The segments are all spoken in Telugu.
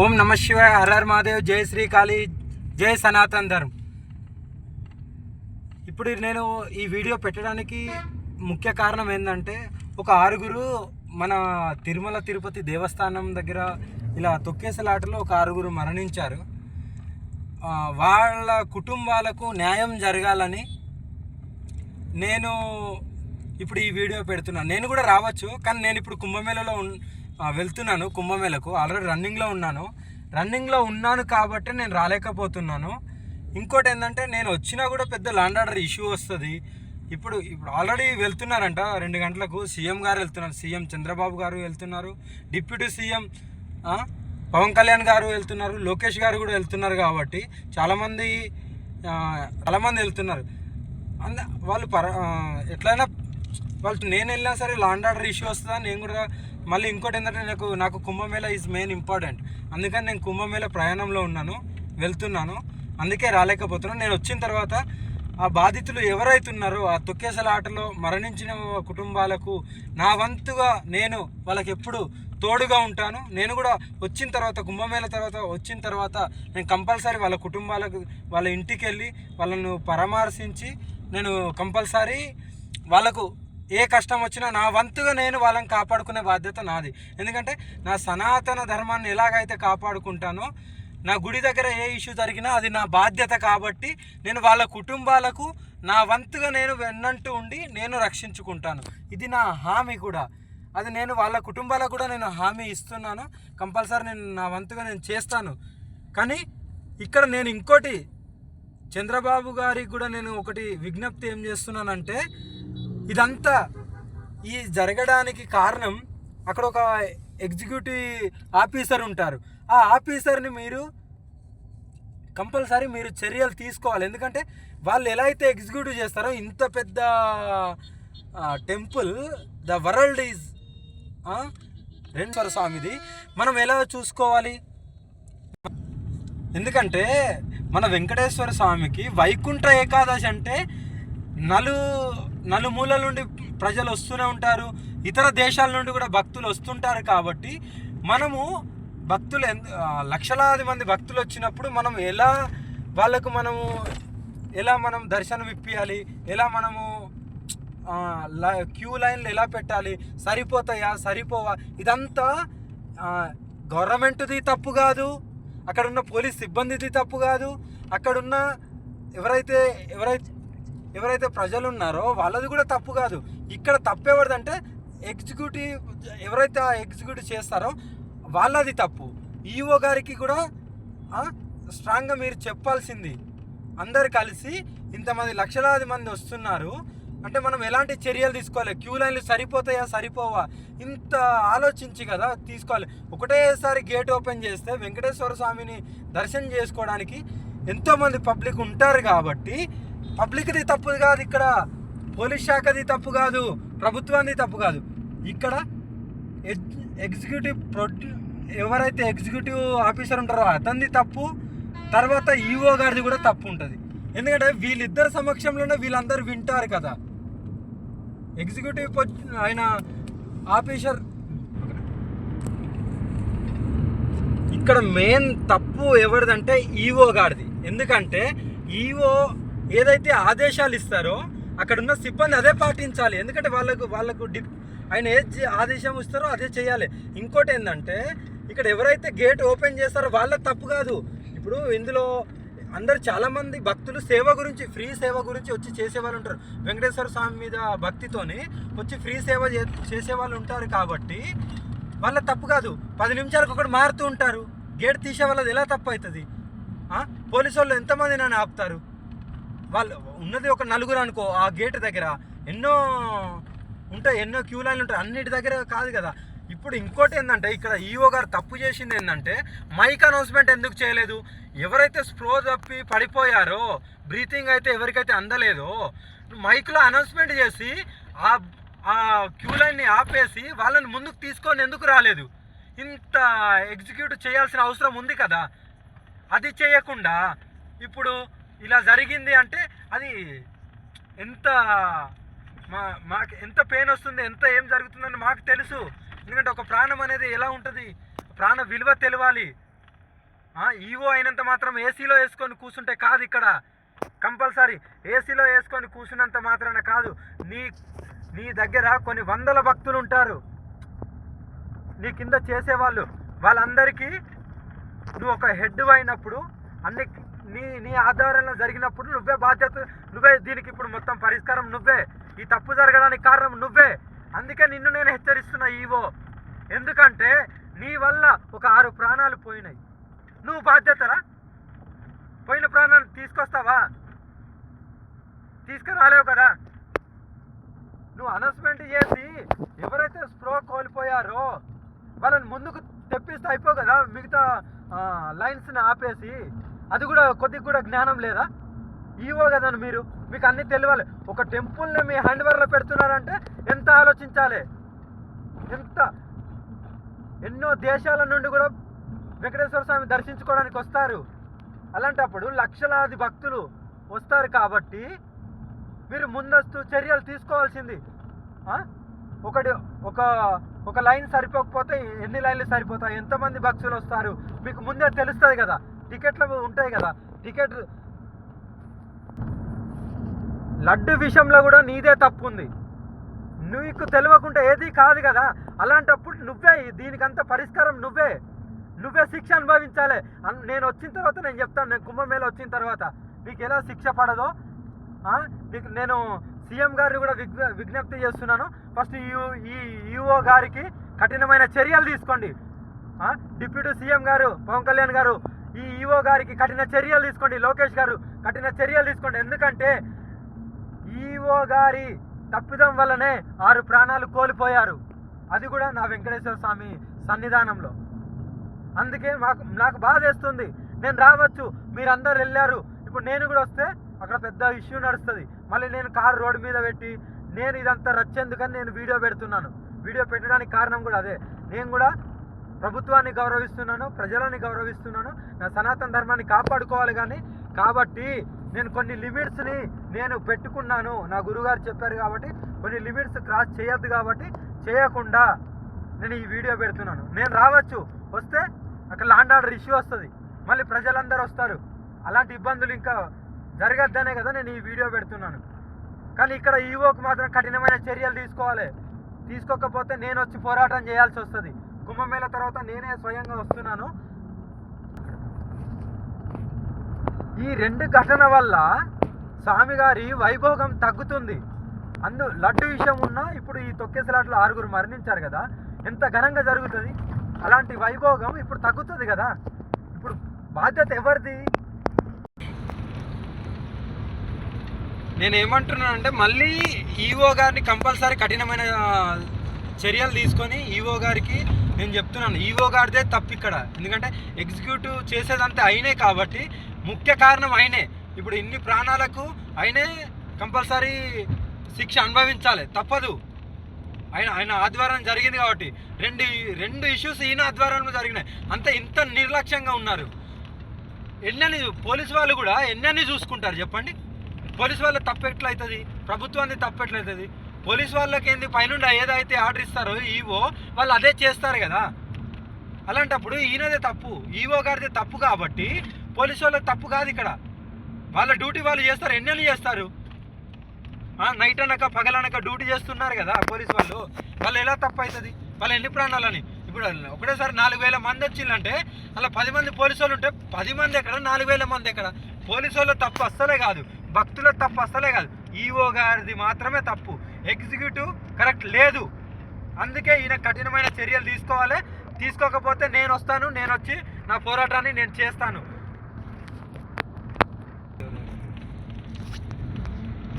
ఓం నమ శివాయ హరహర్ మహాదేవ్ జై శ్రీకాళి జై సనాతన్ ధర్మ్. ఇప్పుడు నేను ఈ వీడియో పెట్టడానికి ముఖ్య కారణం ఏంటంటే ఒక ఆరుగురు మన తిరుమల తిరుపతి దేవస్థానం దగ్గర ఇలా తొక్కేసలాటలో ఒక ఆరుగురు మరణించారు. వాళ్ళ కుటుంబాలకు న్యాయం జరగాలని నేను ఇప్పుడు ఈ వీడియో పెడుతున్నాను నేను కూడా రావచ్చు కానీ నేను ఇప్పుడు కుంభమేళలో ఉన్ వెళ్తున్నాను కుంభమేళకు. ఆల్రెడీ రన్నింగ్లో ఉన్నాను. రన్నింగ్లో ఉన్నాను కాబట్టి నేను రాలేకపోతున్నాను. ఇంకోటి ఏంటంటే నేను వచ్చినా కూడా పెద్ద ల్యాండ్ ఆర్డర్ ఇష్యూ వస్తుంది. ఇప్పుడు ఇప్పుడు ఆల్రెడీ వెళ్తున్నారంట రెండు గంటలకు. సీఎం గారు వెళ్తున్నారు. సీఎం చంద్రబాబు గారు వెళ్తున్నారు. డిప్యూటీ సీఎం పవన్ కళ్యాణ్ గారు వెళ్తున్నారు. లోకేష్ గారు కూడా వెళ్తున్నారు కాబట్టి చాలామంది చాలామంది వెళ్తున్నారు. అంద వాళ్ళు పర ఎట్లయినా వాళ్ళు నేను వెళ్ళినా సరే లాండ్ ఆర్డర్ ఇష్యూ వస్తుందా? నేను కూడా మళ్ళీ ఇంకోటి ఏంటంటే నాకు నాకు కుంభమేళ ఈజ్ మెయిన్ ఇంపార్టెంట్ అందుకని నేను కుంభమేళ ప్రయాణంలో ఉన్నాను వెళ్తున్నాను. అందుకే రాలేకపోతున్నాను. నేను వచ్చిన తర్వాత ఆ బాధితులు ఎవరైతే ఉన్నారో ఆ తొక్కేసల ఆటలో మరణించిన కుటుంబాలకు నా వంతుగా నేను వాళ్ళకి ఎప్పుడు తోడుగా ఉంటాను. నేను కూడా వచ్చిన తర్వాత కుంభమేళ తర్వాత వచ్చిన తర్వాత నేను కంపల్సరీ వాళ్ళ కుటుంబాలకు వాళ్ళ ఇంటికి వెళ్ళి వాళ్ళను పరామర్శించి నేను కంపల్సరీ వాళ్ళకు ఏ కష్టం వచ్చినా నా వంతుగా నేను వాళ్ళని కాపాడుకునే బాధ్యత నాది. ఎందుకంటే నా సనాతన ధర్మాన్ని ఎలాగైతే కాపాడుకుంటానో నా గుడి దగ్గర ఏ ఇష్యూ జరిగినా అది నా బాధ్యత కాబట్టి నేను వాళ్ళ కుటుంబాలకు నా వంతుగా నేను వెన్నంటూ ఉండి నేను రక్షించుకుంటాను. ఇది నా హామీ కూడా. అది నేను వాళ్ళ కుటుంబాలకు కూడా నేను హామీ ఇస్తున్నాను. కంపల్సరీ నేను నా వంతుగా నేను చేస్తాను. కానీ ఇక్కడ నేను ఇంకోటి చంద్రబాబు గారికి కూడా నేను ఒకటి విజ్ఞప్తి ఏం చేస్తున్నానంటే ఇదంతా ఈ జరగడానికి కారణం అక్కడ ఒక ఎగ్జిక్యూటివ్ ఆఫీసర్ ఉంటారు. ఆ ఆఫీసర్ని మీరు కంపల్సరీ మీరు చర్యలు తీసుకోవాలి. ఎందుకంటే వాళ్ళు ఎలా అయితే ఎగ్జిక్యూటివ్ చేస్తారో ఇంత పెద్ద టెంపుల్ ద వరల్డ్ ఈజ్ రెండవ స్వామిది. మనం ఎలా చూసుకోవాలి? ఎందుకంటే మన వెంకటేశ్వర స్వామికి వైకుంఠ ఏకాదశి అంటే నలు నలుమూలల నుండి ప్రజలు వస్తూనే ఉంటారు. ఇతర దేశాల నుండి కూడా భక్తులు వస్తుంటారు కాబట్టి మనము భక్తులు ఎంత లక్షలాది మంది భక్తులు వచ్చినప్పుడు మనం ఎలా వాళ్ళకు మనము ఎలా మనం దర్శనం ఇప్పియాలి? ఎలా మనము క్యూ లైన్లు ఎలా పెట్టాలి? సరిపోతాయా? సరిపోవా? ఇదంతా గవర్నమెంట్ది తప్పు కాదు. అక్కడున్న పోలీస్ సిబ్బందిది తప్పు కాదు. అక్కడున్న ఎవరైతే ఎవరైతే ఎవరైతే ప్రజలు ఉన్నారో వాళ్ళది కూడా తప్పు కాదు. ఇక్కడ తప్పు ఎవరిదంటే ఎగ్జిక్యూటివ్ ఎవరైతే ఆ ఎగ్జిక్యూటివ్ చేస్తారో వాళ్ళది తప్పు. ఈఓ గారికి కూడా స్ట్రాంగ్గా మీరు చెప్పాల్సింది. అందరు కలిసి ఇంతమంది లక్షలాది మంది వస్తున్నారు. అంటే మనం ఎలాంటి చర్యలు తీసుకోవాలి? క్యూ లైన్లు సరిపోతాయా? సరిపోవా? ఇంత ఆలోచించి కదా తీసుకోవాలి. ఒకటేసారి గేట్ ఓపెన్ చేస్తే వెంకటేశ్వర స్వామిని దర్శనం చేసుకోవడానికి ఎంతోమంది పబ్లిక్ ఉంటారు కాబట్టి పబ్లిక్ది తప్పు కాదు ఇక్కడ. పోలీస్ శాఖది తప్పు కాదు. ప్రభుత్వాన్ని తప్పు కాదు. ఇక్కడ ఎగ్- ఎగ్జిక్యూటివ్ ప్రొడ్యూ ఎవరైతే ఎగ్జిక్యూటివ్ ఆఫీసర్ ఉంటారో అతనిది తప్పు. తర్వాత ఈఓ గారిది కూడా తప్పు ఉంటుంది. ఎందుకంటే వీళ్ళిద్దరి సమక్షంలోనే వీళ్ళందరూ వింటారు కదా. ఎగ్జిక్యూటివ్ ఆయన ఆఫీసర్ ఇక్కడ మెయిన్ తప్పు ఎవరిదంటే ఈఓ గారిది. ఎందుకంటే ఈఓ ఏదైతే ఆదేశాలు ఇస్తారో అక్కడ ఉన్న సిబ్బంది అదే పాటించాలి. ఎందుకంటే వాళ్ళకు వాళ్ళకు డిప్ ఆయన ఏ ఆదేశం ఇస్తారో అదే చేయాలి. ఇంకోటి ఏంటంటే ఇక్కడ ఎవరైతే గేట్ ఓపెన్ చేస్తారో వాళ్ళ తప్పు కాదు. ఇప్పుడు ఇందులో అందరు చాలామంది భక్తులు సేవ గురించి ఫ్రీ సేవ గురించి వచ్చి చేసే వాళ్ళు ఉంటారు. వెంకటేశ్వర స్వామి మీద భక్తితోని వచ్చి ఫ్రీ సేవ చే- చేసే వాళ్ళు ఉంటారు కాబట్టి వాళ్ళ తప్పు కాదు. పది నిమిషాలకు ఒకటి మారుతూ ఉంటారు. గేట్ తీసే వాళ్ళది ఎలా తప్పు అవుతుంది? పోలీసు వాళ్ళు ఎంతమంది నన్ను ఆపుతారు? వాళ్ళు ఉన్నది ఒక నలుగురు అనుకో ఆ గేట్ దగ్గర. ఎన్నో ఉంటాయి ఎన్నో క్యూ లైన్లు ఉంటాయి అన్నిటి దగ్గర కాదు కదా. ఇప్పుడు ఇంకోటి ఏంటంటే ఇక్కడ ఈఓ గారు తప్పు చేసింది ఏంటంటే మైక్ అనౌన్స్మెంట్ ఎందుకు చేయలేదు? ఎవరైతే స్ప్రో తప్పి పడిపోయారో బ్రీతింగ్ అయితే ఎవరికైతే అందలేదో మైక్లో అనౌన్స్మెంట్ చేసి ఆ ఆ క్యూ లైన్ని ఆపేసి వాళ్ళని ముందుకు తీసుకొని ఎందుకు రాలేదు? ఇంత ఎగ్జిక్యూట్ చేయాల్సిన అవసరం ఉంది కదా. అది చేయకుండా ఇప్పుడు ఇలా జరిగింది అంటే అది ఎంత మా మాకు ఎంత పెయిన్ వస్తుంది ఎంత ఏం జరుగుతుందని మాకు తెలుసు. ఎందుకంటే ఒక ప్రాణం అనేది ఎలా ఉంటుంది? ప్రాణ విలువ తెలవాలి. ఈవో అయినంత మాత్రం ఏసీలో వేసుకొని కూర్చుంటే కాదు ఇక్కడ. కంపల్సరీ ఏసీలో వేసుకొని కూర్చున్నంత మాత్రాన కాదు. నీ నీ దగ్గర కొన్ని వందల భక్తులు ఉంటారు. నీ కింద చేసేవాళ్ళు. వాళ్ళందరికీ నువ్వు ఒక హెడ్ అయినప్పుడు అన్ని నీ నీ ఆధ్వర్యంలో జరిగినప్పుడు నువ్వే బాధ్యత నువ్వే దీనికి ఇప్పుడు మొత్తం పరిష్కారం నువ్వే. ఈ తప్పు జరగడానికి కారణం నువ్వే. అందుకే నిన్ను నేను హెచ్చరిస్తున్నా ఈవో. ఎందుకంటే నీ వల్ల ఒక ఆరు ప్రాణాలు పోయినాయి. నువ్వు బాధ్యతరా? పోయిన ప్రాణాలు తీసుకొస్తావా? తీసుకురాలేవు కదా. నువ్వు అనౌన్స్మెంట్ చేసి ఎవరైతే స్ప్రో కోల్పోయారో వాళ్ళని ముందుకు తెప్పిస్తే అయిపో కదా మిగతా లైన్స్ని ఆపేసి. అది కూడా కొద్దిగా కూడా జ్ఞానం లేదా? ఈవో కదా మీరు. మీకు అన్నీ తెలియాలి. ఒక టెంపుల్ని మీ హ్యాండ్ ఓవర్లో పెడుతున్నారంటే ఎంత ఆలోచించాలి? ఎంత? ఎన్నో దేశాల నుండి కూడా వెంకటేశ్వర స్వామి దర్శించుకోవడానికి వస్తారు. అలాంటప్పుడు లక్షలాది భక్తులు వస్తారు కాబట్టి మీరు ముందస్తు చర్యలు తీసుకోవాల్సింది. ఒకటి ఒక ఒక లైన్ సరిపోకపోతే ఎన్ని లైన్లు సరిపోతాయి? ఎంతమంది భక్తులు వస్తారు? మీకు ముందే తెలుస్తుంది కదా. టికెట్లు ఉంటాయి కదా టికెట్ లడ్డు విషయంలో కూడా నీదే తప్పు ఉంది నీకు తెలియకుండా ఏది కాదు కదా అలాంటప్పుడు నువ్వే దీనికంత పరిష్కారం నువ్వే. నువ్వే శిక్ష అనుభవించాలి. నేను వచ్చిన తర్వాత నేను చెప్తాను నేను కుంభమేళ వచ్చిన తర్వాత. నీకు ఎలా శిక్ష పడదో మీకు నీకు నేను సీఎం గారిని కూడా విజ్ఞ విజ్ఞప్తి చేస్తున్నాను. ఫస్ట్ ఈ ఈ ఈఓ గారికి కఠినమైన చర్యలు తీసుకోండి. డిప్యూటీ సీఎం గారు పవన్ కళ్యాణ్ గారు ఈ ఈవో గారికి కఠిన చర్యలు తీసుకోండి లోకేష్ గారు కఠిన చర్యలు తీసుకోండి. ఎందుకంటే ఈఓ గారి తప్పిదం వల్లనే ఆరు ప్రాణాలు కోల్పోయారు. అది కూడా నా వెంకటేశ్వర స్వామి సన్నిధానంలో. అందుకే మాకు నాకు బాధ వేస్తుంది. నేను రావచ్చు మీరందరు వెళ్ళారు. ఇప్పుడు నేను కూడా వస్తే అక్కడ పెద్ద ఇష్యూ నడుస్తుంది. మళ్ళీ నేను కారు రోడ్డు మీద పెట్టి నేను ఇదంతా రచ్చేందుకని నేను వీడియో పెడుతున్నాను. వీడియో పెట్టడానికి కారణం కూడా అదే. నేను కూడా ప్రభుత్వాన్ని గౌరవిస్తున్నాను ప్రజలని గౌరవిస్తున్నాను. నా సనాతన ధర్మాన్ని కాపాడుకోవాలి కానీ కాబట్టి నేను కొన్ని లిమిట్స్ని నేను పెట్టుకున్నాను. నా గురుగారు చెప్పారు కాబట్టి కొన్ని లిమిట్స్ క్రాస్ చేయొద్దు కాబట్టి చేయకుండా నేను ఈ వీడియో పెడుతున్నాను. నేను రావచ్చు వస్తే అక్కడ లాండ్ ఆర్డర్ ఇష్యూ వస్తుంది. మళ్ళీ ప్రజలందరూ వస్తారు. అలాంటి ఇబ్బందులు ఇంకా జరగద్దనే కదా నేను ఈ వీడియో పెడుతున్నాను. కానీ ఇక్కడ ఈవోకి మాత్రం కఠినమైన చర్యలు తీసుకోవాలి. తీసుకోకపోతే నేను వచ్చి పోరాటం చేయాల్సి వస్తుంది. కుంభమేళ తర్వాత నేనే స్వయంగా వస్తున్నాను. ఈ రెండు ఘటన వల్ల స్వామి గారి వైభోగం తగ్గుతుంది. అందు లడ్డు విషయం ఉన్నా ఇప్పుడు ఈ తొక్కేసలాట్లో ఆరుగురు మరణించారు కదా. ఎంత ఘనంగా జరుగుతుంది? అలాంటి వైభోగం ఇప్పుడు తగ్గుతుంది కదా. ఇప్పుడు బాధ్యత ఎవరిది? నేను ఏమంటున్నానంటే మళ్ళీ ఈఓ గారిని కంపల్సరీ కఠినమైన చర్యలు తీసుకొని ఈఓ గారికి నేను చెప్తున్నాను ఈవో గారిదే తప్పు ఇక్కడ ఎందుకంటే ఎగ్జిక్యూటివ్ చేసేదంతా అయినే కాబట్టి ముఖ్య కారణం అయినే ఇప్పుడు ఇన్ని ప్రాణాలకు అయినే కంపల్సరీ శిక్ష అనుభవించాలి. తప్పదు. ఆయన ఆయన ఆధ్వర్యం జరిగింది కాబట్టి. రెండు రెండు ఇష్యూస్ ఈయన ఆధ్వర్యంలో జరిగినాయి. అంత ఇంత నిర్లక్ష్యంగా ఉన్నారు. ఎన్నని పోలీస్ వాళ్ళు కూడా ఎన్నని చూసుకుంటారు చెప్పండి? పోలీస్ వాళ్ళ తప్పెట్లయితుంది ప్రభుత్వాన్ని తప్పెట్లయితుంది పోలీస్ వాళ్ళకి ఏంది? పైన ఏదైతే ఆర్డర్ ఇస్తారో ఈవో వాళ్ళు అదే చేస్తారు కదా. అలాంటప్పుడు ఈయనదే తప్పు. ఈవో గారిదే తప్పు కాబట్టి పోలీసు వాళ్ళకి తప్పు కాదు ఇక్కడ. వాళ్ళ డ్యూటీ వాళ్ళు చేస్తారు ఎన్నెళ్ళు చేస్తారు? నైట్ అనక పగలనక డ్యూటీ చేస్తున్నారు కదా పోలీసు వాళ్ళు. వాళ్ళు ఎలా తప్పు అవుతుంది? వాళ్ళు ఎన్ని ప్రాణాలని? ఇప్పుడు ఒకటేసారి నాలుగు వేల మంది వచ్చిందంటే అలా పది మంది పోలీసు వాళ్ళు ఉంటే పది మంది ఎక్కడ? నాలుగు వేల మంది ఎక్కడ? పోలీసు వాళ్ళు తప్పు అస్సలే కాదు. భక్తుల తప్పు అస్సలే కాదు. ఈఓ గారిది మాత్రమే తప్పు. ఎగ్జిక్యూటివ్ కరెక్ట్ లేదు. అందుకే ఈయన కఠినమైన చర్యలు తీసుకోవాలి. తీసుకోకపోతే నేను వస్తాను నేను వచ్చి నా పోరాటాన్ని నేను చేస్తాను.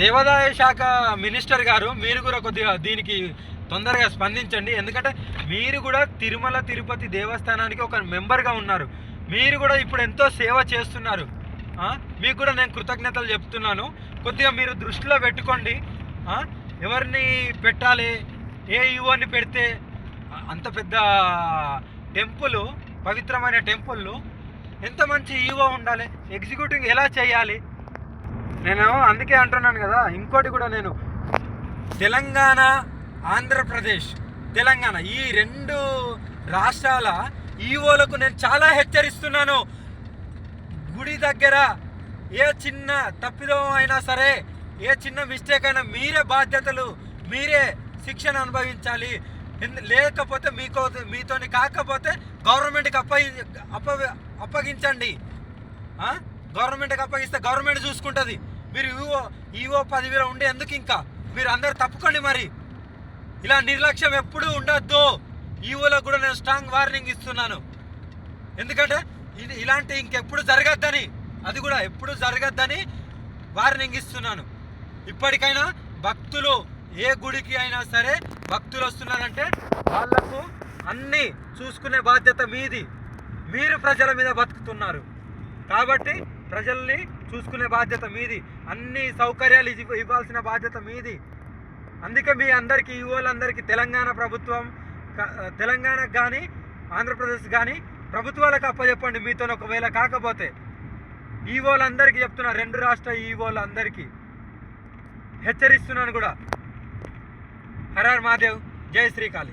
దేవాదాయ శాఖ మినిస్టర్ గారు మీరు కూడా కొద్దిగా దీనికి తొందరగా స్పందించండి. ఎందుకంటే మీరు కూడా తిరుమల తిరుపతి దేవస్థానానికి ఒక మెంబర్గా ఉన్నారు. మీరు కూడా ఇప్పుడు ఎంతో సేవ చేస్తున్నారు. మీకు కూడా నేను కృతజ్ఞతలు చెప్తున్నాను. కొద్దిగా మీరు దృష్టిలో పెట్టుకోండి. ఎవరిని పెట్టాలి? ఏ యువని పెడితే అంత పెద్ద టెంపుల్ పవిత్రమైన టెంపుల్ ఎంత మంచి ఈవో ఉండాలి? ఎగ్జిక్యూటింగ్ ఎలా చేయాలి? నేను అందుకే అంటున్నాను కదా ఇంకోటి కూడా నేను. తెలంగాణ ఆంధ్రప్రదేశ్ తెలంగాణ ఈ రెండు రాష్ట్రాల ఈఓలకు నేను చాలా హెచ్చరిస్తున్నాను. గుడి దగ్గర ఏ చిన్న తప్పిదం అయినా సరే ఏ చిన్న మిస్టేక్ అయినా మీరే బాధ్యతలు మీరే శిక్షణ అనుభవించాలి. ఎందు- లేకపోతే మీకో మీతోని కాకపోతే గవర్నమెంట్కి అప్పగి అప్ప అప్పగించండి. గవర్నమెంట్కి అప్పగిస్తే గవర్నమెంట్ చూసుకుంటుంది. మీరు ఈవో ఈవో పదివేల ఉండే ఎందుకు ఇంకా? మీరు అందరు తప్పుకోండి మరి. ఇలా నిర్లక్ష్యం ఎప్పుడూ ఉండొద్దు. ఈవోలో కూడా నేను స్ట్రాంగ్ వార్నింగ్ ఇస్తున్నాను. ఎందుకంటే ఇది ఇలాంటి ఇంకెప్పుడు జరగద్దని అది కూడా ఎప్పుడు జరగద్దని వార్నింగ్ ఇస్తున్నాను ఇప్పటికైనా భక్తులు ఏ గుడికి అయినా సరే భక్తులు వస్తున్నారంటే వాళ్ళకు అన్నీ చూసుకునే బాధ్యత మీది. మీరు ప్రజల మీద బతుకుతున్నారు. కాబట్టి ప్రజల్ని చూసుకునే బాధ్యత మీది. అన్ని సౌకర్యాలు ఇవ్వ- ఇవ్వాల్సిన బాధ్యత మీది. అందుకే మీ అందరికీ ఈ వాళ్ళందరికీ తెలంగాణ ప్రభుత్వం తెలంగాణకు కానీ ఆంధ్రప్రదేశ్ కానీ ప్రభుత్వాలకు అప్పచెప్పండి మీతో ఒకవేళ కాకపోతే. ఈ వాళ్ళందరికీ చెప్తున్నా రెండు రాష్ట్ర ఈ వాళ్ళందరికీ హెచ్చరిస్తున్నాను కూడా. హరార్ మహాదేవ్ జై శ్రీకాళి.